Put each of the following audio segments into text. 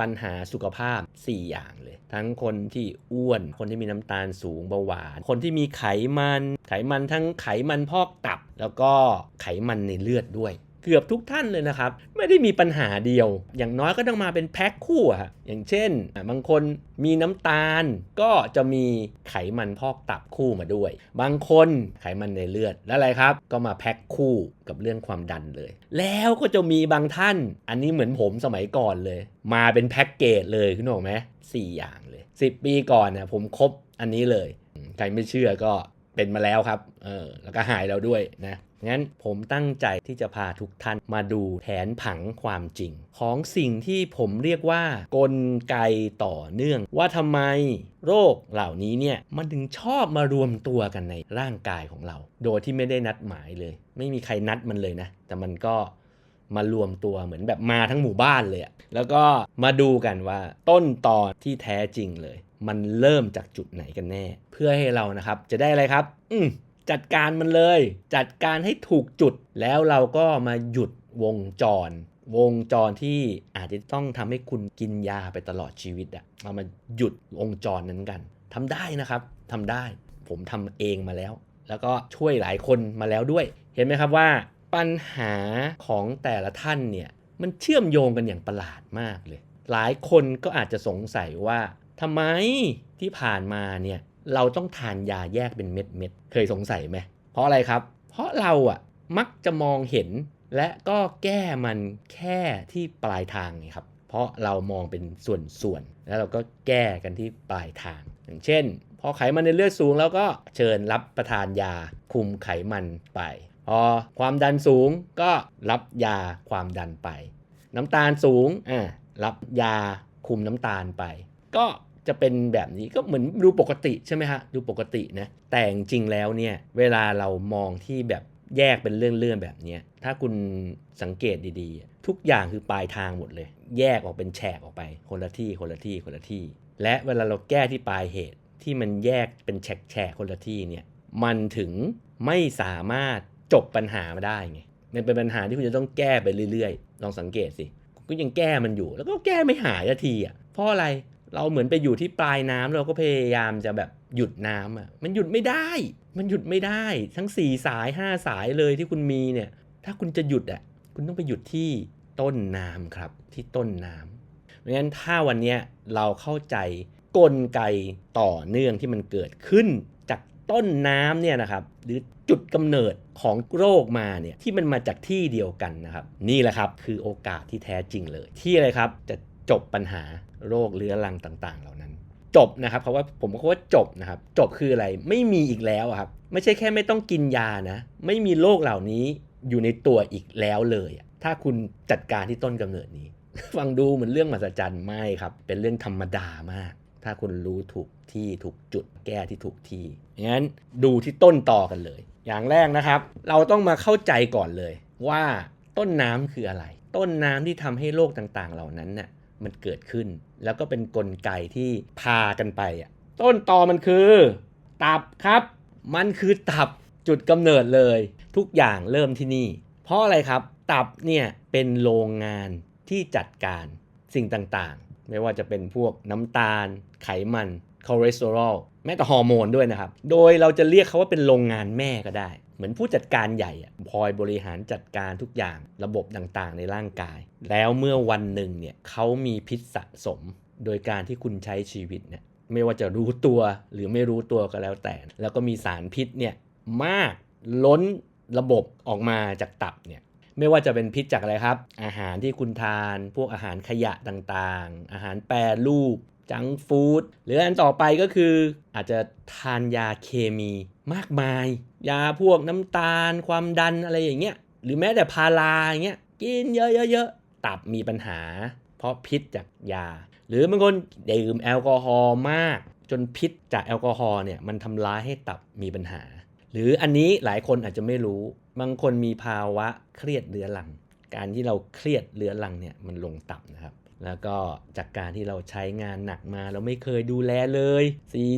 ปัญหาสุขภาพ 4 อย่างเลย ทั้งคนที่อ้วน คนที่มีน้ำตาลสูงเบาหวาน คนที่มีไขมัน ไขมันทั้งไขมันพอกตับ แล้วก็ไขมันในเลือดด้วย เกือบทุกท่านเลยนะครับ ไม่ได้มีปัญหาเดียว อย่างน้อยก็ต้องมาเป็นแพ็คคู่อะอย่างเช่น บางคนมีน้ำตาลก็จะมีไขมันพอกตับคู่มาด้วย บางคนไขมันในเลือดแล้วอะไรครับ ก็มาแพ็คคู่กับเรื่องความดันเลย แล้วก็จะมีบางท่าน อันนี้เหมือนผมสมัยก่อนเลย มาเป็นแพ็คเกจเลยคุณบอกไหมสี่อย่างเลย 10 ปีก่อนนะผมครบอันนี้เลยใครไม่เชื่อก็ เป็นมาแล้วครับ เออ แล้วก็หายแล้วด้วยนะ งั้นผมตั้งใจที่จะพาทุกท่านมาดูแผนผังความจริง ของสิ่งที่ผมเรียกว่ากลไกต่อเนื่อง ว่าทำไมโรคเหล่านี้เนี่ยมันถึงชอบมารวมตัวกันในร่างกายของเรา โดยที่ไม่ได้นัดหมายเลย ไม่มีใครนัดมันเลยนะ แต่มันก็มารวมตัวเหมือนแบบมาทั้งหมู่บ้านเลยแล้วก็มาดูกันว่าต้นตอที่แท้จริงเลย มันเริ่มจากจุดไหนกันแน่ เพื่อให้เรานะครับจะได้อะไรครับ อืจัดการมันเลย จัดการให้ถูกจุดแล้วเราก็มาหยุดวงจร วงจรที่อาจจะต้องทำให้คุณกินยาไปตลอดชีวิตอะเรามาหยุดวงจรนั้นกันทำได้นะครับทำได้ ผมทำเองมาแล้ว แล้วก็ช่วยหลายคนมาแล้วด้วย เห็นไหมครับว่าปัญหาของแต่ละท่านเนี่ยมันเชื่อมโยงกันอย่างประหลาดมากเลย หลายคนก็อาจจะสงสัยว่า ทำไมที่ผ่านมาเนี่ยเราต้องทานยาแยกเป็นเม็ดเม็ดเคยสงสัยไหมเพราะอะไรครับ เพราะเราอะมักจะมองเห็นและก็แก้มันแค่ที่ปลายทางไงครับเพราะเรามองเป็นส่วนๆแล้วเราก็แก้กันที่ปลายทาง อย่างเช่น พอไขมันในเลือดสูงแล้วก็เชิญรับประทานยาคุมไขมันไปพอความดันสูงก็รับยาความดันไป น้ำตาลสูงอ่ารับยาคุมน้ำตาลไป ก็ จะเป็นแบบนี้ก็เหมือนดูปกติใช่ไหมฮะดูปกตินะแต่จริงแล้วเนี่ยเวลาเรามองที่แบบแยกเป็นเรื่องๆแบบนี้ถ้าคุณสังเกตดีๆ ทุกอย่างคือปลายทางหมดเลย แยกออกเป็นแฉกออกไป คนละที่คนละที่คนละที่ และเวลาเราแก้ที่ปลายเหตุที่มันแยกเป็นแฉกๆคนละที่เนี่ยมันถึงไม่สามารถจบปัญหามาได้ไงมันเป็นปัญหาที่คุณจะต้องแก้ไปเรื่อยๆ ลองสังเกตสิก็ยังแก้มันอยู่ แล้วก็แก้ไม่หายทีอะเพราะอะไร เราเหมือนไปอยู่ที่ปลายน้ำเราก็พยายามจะแบบหยุดน้ำอะมันหยุดไม่ได้ มันหยุดไม่ได้ ทั้ง 4 สาย 5 สายเลยที่คุณมีเนี่ย ถ้าคุณจะหยุดอะคุณต้องไปหยุดที่ต้นน้ำครับที่ต้นน้ำเพราะฉะนั้นถ้าวันนี้เราเข้าใจกลไกต่อเนื่องที่มันเกิดขึ้นจากต้นน้ำเนี่ยนะครับ หรือจุดกำเนิดของโรคมาเนี่ยที่มันมาจากที่เดียวกันนะครับ นี่แหละครับคือโอกาสที่แท้จริงเลย ที่อะไรครับจะ จบปัญหาโรคเรื้อรังต่าง ๆ เหล่านั้น จบนะครับเพราะว่าผมก็ว่าจบนะครับ จบคืออะไรไม่มีอีกแล้วครับ ไม่ใช่แค่ไม่ต้องกินยานะ ไม่มีโรคเหล่านี้อยู่ในตัวอีกแล้วเลย ถ้าคุณจัดการที่ต้นกำเนิดนี้ ฟังดูเหมือนเรื่องมหัศจรรย์ไม่ครับ เป็นเรื่องธรรมดามาก ถ้าคุณรู้ถูกที่ถูกจุดแก้ที่ถูกที่งั้นดูที่ต้นต่อกันเลย อย่างแรกนะครับ เราต้องมาเข้าใจก่อนเลยว่าต้นน้ำคืออะไร ต้นน้ำที่ทำให้โรคต่างๆ เหล่านั้นน่ะ มันเกิดขึ้น แล้วก็เป็นนกลไกที่พากันไปอะต้นตอมันคือ ตับครับ มันคือตับจุดกำเนิดเลย ทุกอย่างเริ่มที่นี่ เพราะอะไรครับ ตับเนี่ยเป็นโรงงานที่จัดการสิ่งต่างๆ ไม่ว่าจะเป็นพวกน้ำตาล ไขมันคอเลสเตอรอลแม้แต่ฮอร์โมนด้วยนะครับ โดยเราจะเรียกเขาว่าเป็นโรงงานแม่ก็ได้ เหมือนผู้จัดการใหญ่อะคอยบริหารจัดการทุกอย่างระบบต่างๆ ในร่างกาย แล้วเมื่อวันหนึ่งเนี่ยเขามีพิษสะสม โดยการที่คุณใช้ชีวิตเนี่ยไม่ว่าจะรู้ตัวหรือไม่รู้ตัวก็แล้วแต่ แล้วก็มีสารพิษเนี่ยมากล้นระบบออกมาจากตับเนี่ยไม่ว่าจะเป็นพิษจากอะไรครับ อาหารที่คุณทาน พวกอาหารขยะต่างๆ อาหารแปรรูปจังฟู้ดหรืออันต่อไปก็คืออาจจะทานยาเคมี มากมาย ยาพวกน้ำตาล ความดันอะไรอย่างเงี้ยหรือแม้แต่พาราอย่างเงี้ยกินเยอะๆๆตับมีปัญหา เพราะพิษจากยา หรือบางคนดื่มแอลกอฮอล์มาก จนพิษจากแอลกอฮอล์เนี่ยมันทำร้ายให้ตับมีปัญหา หรืออันนี้หลายคนอาจจะไม่รู้ บางคนมีภาวะเครียดเรื้อรัง การที่เราเครียดเรื้อรังเนี่ยมันลงตับนะครับ แล้วก็จากการที่เราใช้งานหนักมาเราไม่เคยดูแลเลย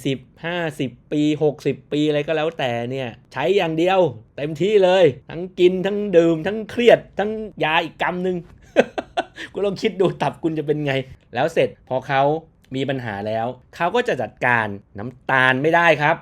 40 50 ปี 60 ปีอะไรก็แล้วแต่เนี่ยใช้อย่างเดียวเต็มที่เลย ทั้งกินทั้งดื่มทั้งเครียด ทั้งยาอีกกำหนึ่งคุณลองคิดดูตับคุณจะเป็นไง แล้วเสร็จพอเขามีปัญหาแล้ว เขาก็จะจัดการน้ำตาลไม่ได้ครับ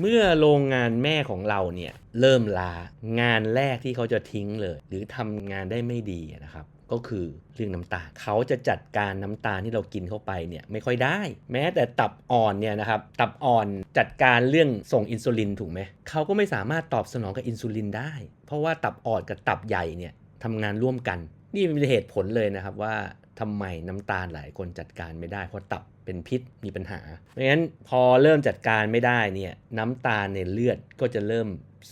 เมื่อโรงงานแม่ของเราเนี่ยเริ่มลางานแรกที่เขาจะทิ้งเลย หรือทำงานได้ไม่ดีนะครับ ก็คือเรื่องน้ำตาลเขาจะจัดการน้ำตาลที่เรากินเข้าไปเนี่ยไม่ค่อยได้ แม้แต่ตับอ่อนเนี่ยนะครับตับอ่อนจัดการเรื่องส่งอินซูลินถูกไหมเขาก็ไม่สามารถตอบสนองกับอินซูลินได้ เพราะว่าตับอ่อนกับตับใหญ่เนี่ยทำงานร่วมกัน นี่เป็นเหตุผลเลยนะครับว่าทำไมน้ำตาลหลายคนจัดการไม่ได้เพราะตับเป็นพิษมีปัญหาเพราะฉะนั้นพอเริ่มจัดการไม่ได้เนี่ยน้ำตาลในเลือดก็จะเริ่ม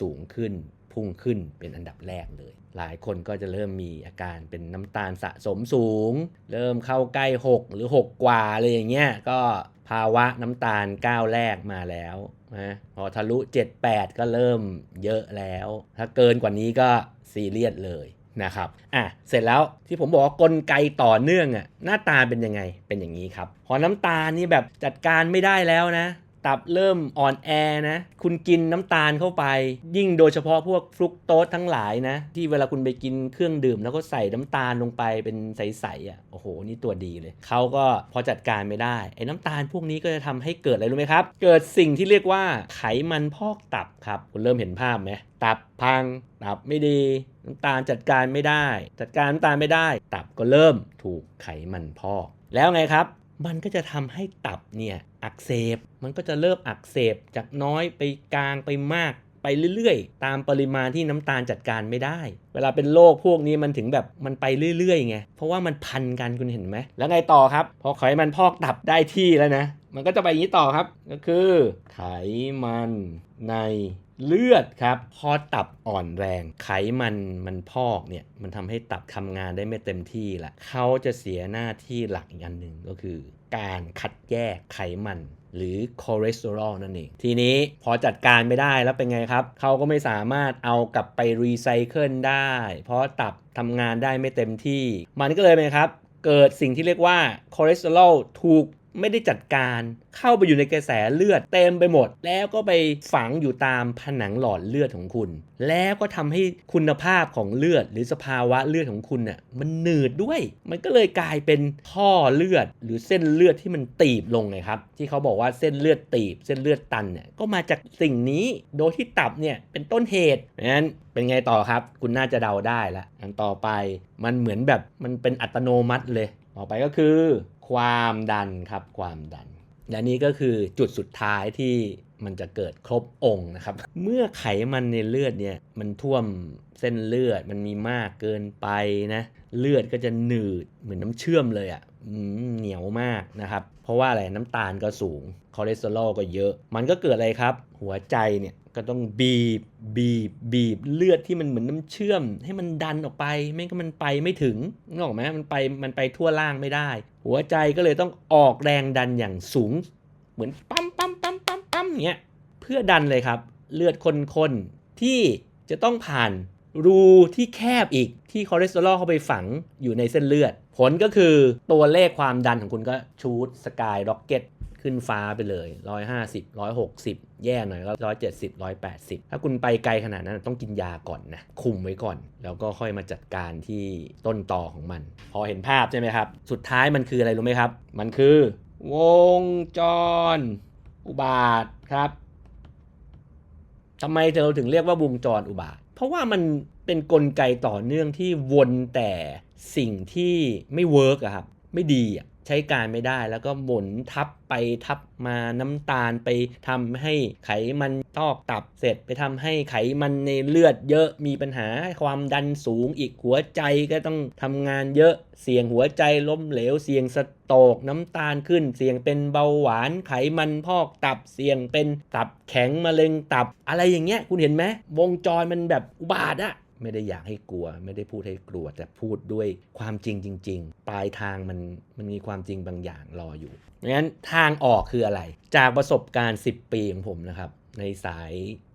สูงขึ้น พุ่งขึ้นเป็นอันดับแรกเลย หลายคนก็จะเริ่มมีอาการเป็นน้ำตาลสะสมสูง เริ่มเข้าใกล้ 6 หรือ 6 กว่าอะไรอย่างเงี้ยก็ภาวะน้ำตาลก้าวแรกมาแล้วนะพอทะลุ 7-8 ก็เริ่มเยอะแล้ว ถ้าเกินกว่านี้ก็ซีเรียสเลยนะครับ อะ เสร็จแล้วที่ผมบอกว่ากลไกต่อเนื่องอะหน้าตาเป็นยังไง เป็นอย่างนี้ครับ พอน้ำตาลนี่แบบจัดการไม่ได้แล้วนะ ตับเริ่มอ่อนแอนะ คุณกินน้ำตาลเข้าไป ยิ่งโดยเฉพาะพวกฟรุกโตสทั้งหลายนะ ที่เวลาคุณไปกินเครื่องดื่ม แล้วก็ใส่น้ำตาลลงไปเป็นใสๆอะโอ้โห นี่ตัวดีเลย เขาก็พอจัดการไม่ได้ไอ้น้ำตาลพวกนี้ก็จะทำให้เกิดอะไรรู้ไหมครับ เกิดสิ่งที่เรียกว่าไขมันพอกตับครับคุณเริ่มเห็นภาพไหมตับพังตับไม่ดีน้ำตาลจัดการไม่ได้ จัดการน้ำตาลไม่ได้ ตับก็เริ่มถูกไขมันพอก แล้วไงครับ มันก็จะทำให้ตับเนี่ยอักเสบ มันก็จะเริ่มอักเสบจากน้อยไปกลางไปมากไปเรื่อยๆ ตามปริมาณที่น้ำตาลจัดการไม่ได้ เวลาเป็นโรคพวกนี้มันถึงแบบมันไปเรื่อยๆไง เพราะว่ามันพันกันคุณเห็นไหม แล้วไงต่อครับ พอไขมันพอกตับได้ที่แล้วนะ มันก็จะไปอย่างนี้ต่อครับ ก็คือ ไขมันใน เลือดครับพอตับอ่อนแรง ไขมันมันพอกเนี่ยมันทำให้ตับทำงานได้ไม่เต็มที่ละเขาจะเสียหน้าที่หลักอีกอันหนึ่งก็คือ การคัดแยกไขมันหรือคอเลสเตอรอลนั่นเอง ทีนี้พอจัดการไม่ได้แล้วเป็นไงครับ เขาก็ไม่สามารถเอากลับไปรีไซเคิลได้ เพราะตับทำงานได้ไม่เต็มที่ มันก็เลยเป็นครับ เกิดสิ่งที่เรียกว่าคอเลสเตอรอลถูก ไม่ได้จัดการเข้าไปอยู่ในกระแสเลือดเต็มไปหมด แล้วก็ไปฝังอยู่ตามผนังหลอดเลือดของคุณ แล้วก็ทำให้คุณภาพของเลือด หรือสภาวะเลือดของคุณน่ะมันหนืดด้วย มันก็เลยกลายเป็นท่อเลือด หรือเส้นเลือดที่มันตีบลงไงครับ ที่เขาบอกว่าเส้นเลือดตีบ เส้นเลือดตันเนี่ยก็มาจากสิ่งนี้โดยที่ตับเนี่ยเป็นต้นเหตุงั้นเป็นไงต่อครับ คุณน่าจะเดาได้ละอันต่อไปมันเหมือนแบบมันเป็นอัตโนมัติเลย ต่อไปก็คือ ความดันครับความดัน และนี่ก็คือจุดสุดท้ายที่มันจะเกิดครบองค์นะครับ เมื่อไขมันในเลือดเนี่ยมันท่วมเส้นเลือดมันมีมากเกินไปนะ เลือดก็จะหนืดเหมือนน้ำเชื่อมเลยอะ่ะเหนียวมากนะครับ เพราะว่าอะไรน้ำตาลก็สูงคอเลสเตอรอลก็เยอะ มันก็เกิดอะไรครับ หัวใจเนี่ย ก็ต้องบีบบีบบีบเลือดที่มันเหมือนน้ำเชื่อม ให้มันดันออกไป ไม่งั้นมันไปไม่ถึงนึกออกไหมมันไปมันไปทั่วล่างไม่ได้ หัวใจก็เลยต้องออกแรงดันอย่างสูง เหมือนปั๊มปั๊มปั๊มปั๊มปั๊มเงี้ยเพื่อดันเลยครับ เลือดคนๆที่จะต้องผ่านรูที่แคบอีกที่คอเลสเตอรอลเข้าไปฝังอยู่ในเส้นเลือด ผลก็คือตัวเลขความดันของคุณก็ชูดสกาย ร็อกเก็ต ขึ้นฟ้าไปเลย 150 160 แย่หน่อยก็ 170 180 ถ้าคุณไปไกลขนาดนั้นต้องกินยาก่อนนะ คุมไว้ก่อน แล้วก็ค่อยมาจัดการที่ต้นตอของมัน พอเห็นภาพใช่ไหมครับ สุดท้ายมันคืออะไรรู้ไหมครับ มันคือ วงจร อุบาทครับทำไมเราถึงเรียกว่าวงจรอุบาท เพราะว่ามันเป็นนกลไกต่อเนื่องที่วนแต่สิ่งที่ไม่เวิร์กอะครับ ไม่ดีอะ ใช้การไม่ได้แล้วก็หมุนทับไปทับมาน้ำตาลไปทำให้ไขมันตอกตับเสร็จไปทำให้ไขมันในเลือดเยอะมีปัญหาความดันสูงอีกหัวใจก็ต้องทำงานเยอะเสี่ยงหัวใจล้มเหลวเสี่ยงสโตกน้ำตาลขึ้น เสี่ยงเป็นเบาหวานไขมันพอกตับเสี่ยงเป็นตับแข็งมะเร็งตับ อะไรอย่างเงี้ยคุณเห็นไหมวงจรมันแบบอุบาทอะ ไม่ได้อยากให้กลัว ไม่ได้พูดให้กลัว แต่พูดด้วยความจริงจริง ๆ ปลายทางมันมันมีความจริงบางอย่างรออยู่งั้นทางออกคืออะไร จากประสบการณ์ 10 ปีของผมนะครับ ในสาย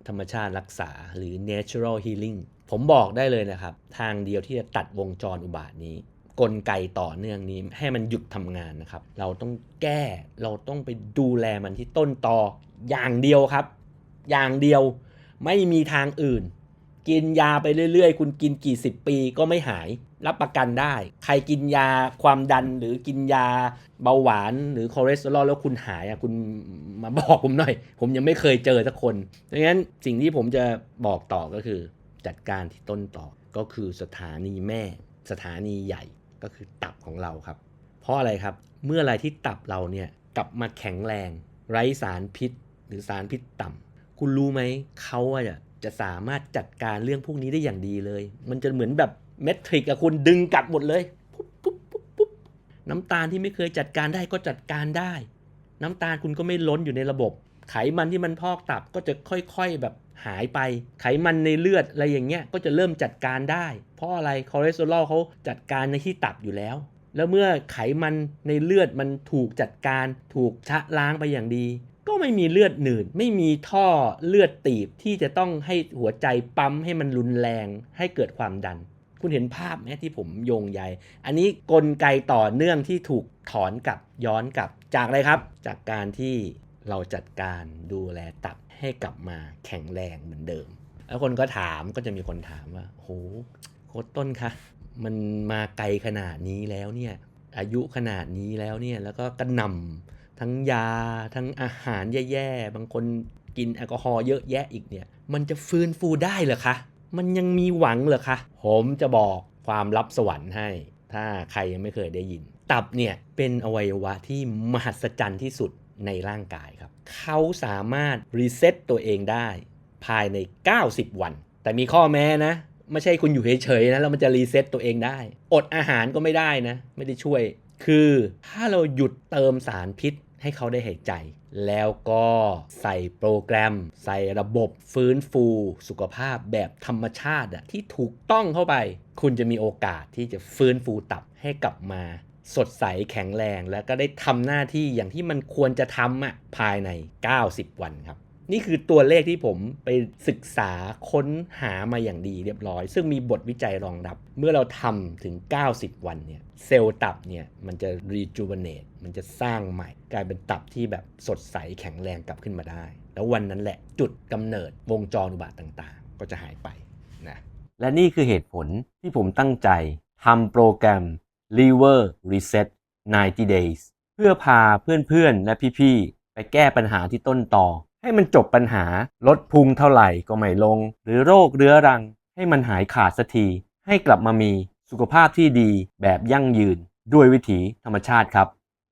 ธรรมชาติรักษาหรือ natural healing ผมบอกได้เลยนะครับ ทางเดียวที่จะตัดวงจรอุบาทนี้ กลไกต่อเนื่องนี้ให้มันหยุดทำงานนะครับ เราต้องแก้เราต้องไปดูแลมันที่ต้นตออย่างเดียวครับ อย่างเดียวไม่มีทางอื่น กินยาไปเรื่อยๆ คุณกินกี่สิบปีก็ไม่หาย รับประกันได้ ใครกินยาความดันหรือกินยาเบาหวานหรือคอเลสเตอรอลแล้วคุณหายอะคุณมาบอกผมหน่อย ผมยังไม่เคยเจอสักคนดังนั้นสิ่งที่ผมจะบอกต่อก็คือ จัดการที่ต้นต่อก็คือสถานีแม่ สถานีใหญ่ก็คือตับของเราครับ เพราะอะไรครับเมื่อไรที่ตับเราเนี่ยกลับมาแข็งแรง ไร้สารพิษ หรือสารพิษต่ำคุณรู้ไหมเขาอะ จะสามารถจัดการเรื่องพวกนี้ได้อย่างดีเลย มันจะเหมือนแบบเมทริกอะคุณดึงกลับหมดเลยปุ๊บปุ๊บปุ๊บปุ๊บน้ำตาลที่ไม่เคยจัดการได้ก็จัดการได้ น้ำตาลคุณก็ไม่ล้นอยู่ในระบบ ไขมันที่มันพอกตับก็จะค่อยๆแบบหายไป ไขมันในเลือดอะไรอย่างเงี้ยก็จะเริ่มจัดการได้ เพราะอะไรคอเลสเตอรอลเขาจัดการในที่ตับอยู่แล้ว แล้วเมื่อไขมันในเลือดมันถูกจัดการ ถูกชะล้างไปอย่างดี ก็ไม่มีเลือดหนืด ไม่มีท่อเลือดตีบที่จะต้องให้หัวใจปั๊มให้มันรุนแรงให้เกิดความดัน คุณเห็นภาพไหมที่ผมโยงใยอันนี้กลไกต่อเนื่องที่ถูกถอนกลับย้อนกลับจากอะไรครับ จากการที่เราจัดการดูแลตับให้กลับมาแข็งแรงเหมือนเดิม แล้วคนก็ถามก็จะมีคนถามว่าโหโค้ชต้นคะมันมาไกลขนาดนี้แล้วเนี่ยอายุขนาดนี้แล้วเนี่ยแล้วก็กระหน่ำ ทั้งยา ทั้งอาหารแย่ๆ บางคนกินแอลกอฮอล์เยอะแยะอีกเนี่ย มันจะฟื้นฟูได้เหรอคะ มันยังมีหวังเหรอคะ ผมจะบอกความลับสวรรค์ให้ ถ้าใครยังไม่เคยได้ยิน ตับเนี่ยเป็นอวัยวะที่มหัศจรรย์ที่สุดในร่างกายครับ เขาสามารถรีเซ็ตตัวเองได้ ภายใน 90 วัน แต่มีข้อแม้นะ ไม่ใช่คุณอยู่เฉยๆนะแล้วมันจะรีเซ็ตตัวเองได้ อดอาหารก็ไม่ได้นะ ไม่ได้ช่วย คือถ้าเราหยุดเติมสารพิษ ให้เขาได้หายใจ แล้วก็ใส่โปรแกรม ใส่ระบบฟื้นฟูสุขภาพแบบธรรมชาติอะที่ถูกต้องเข้าไป คุณจะมีโอกาสที่จะฟื้นฟูตับให้กลับมาสดใสแข็งแรง แล้วก็ได้ทำหน้าที่อย่างที่มันควรจะทำอะภายใน 90 วันครับ นี่คือตัวเลขที่ผมไปศึกษาค้นหามาอย่างดีเรียบร้อย ซึ่งมีบทวิจัยรองรับ เมื่อเราทำถึง 90 วันเนี่ยเซลล์ตับเนี่ยมันจะ rejuvenate มันจะสร้างใหม่ กลายเป็นตับที่แบบสดใสแข็งแรงกลับขึ้นมาได้ แล้ววันนั้นแหละจุดกำเนิดวงจรอุบาทต่างๆ ก็จะหายไปนะและนี่คือเหตุผลที่ผมตั้งใจทำโปรแกรม Liver Reset 90 Days เพื่อพาเพื่อนๆและพี่ๆไปแก้ปัญหาที่ต้นตอ ให้มันจบปัญหาลดพุงเท่าไหร่ก็ไม่ลง หรือโรคเรื้อรัง ให้มันหายขาดสักที ให้กลับมามีสุขภาพที่ดีแบบยั่งยืน ด้วยวิถีธรรมชาติครับ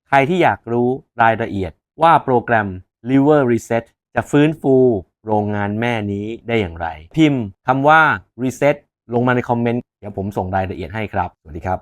ใครที่อยากรู้รายละเอียดว่าโปรแกรม Liver Reset จะฟื้นฟูโรงงานแม่นี้ได้อย่างไร พิมพ์คำว่า Reset ลงมาในคอมเมนต์ เดี๋ยวผมส่งรายละเอียดให้ครับ สวัสดีครับ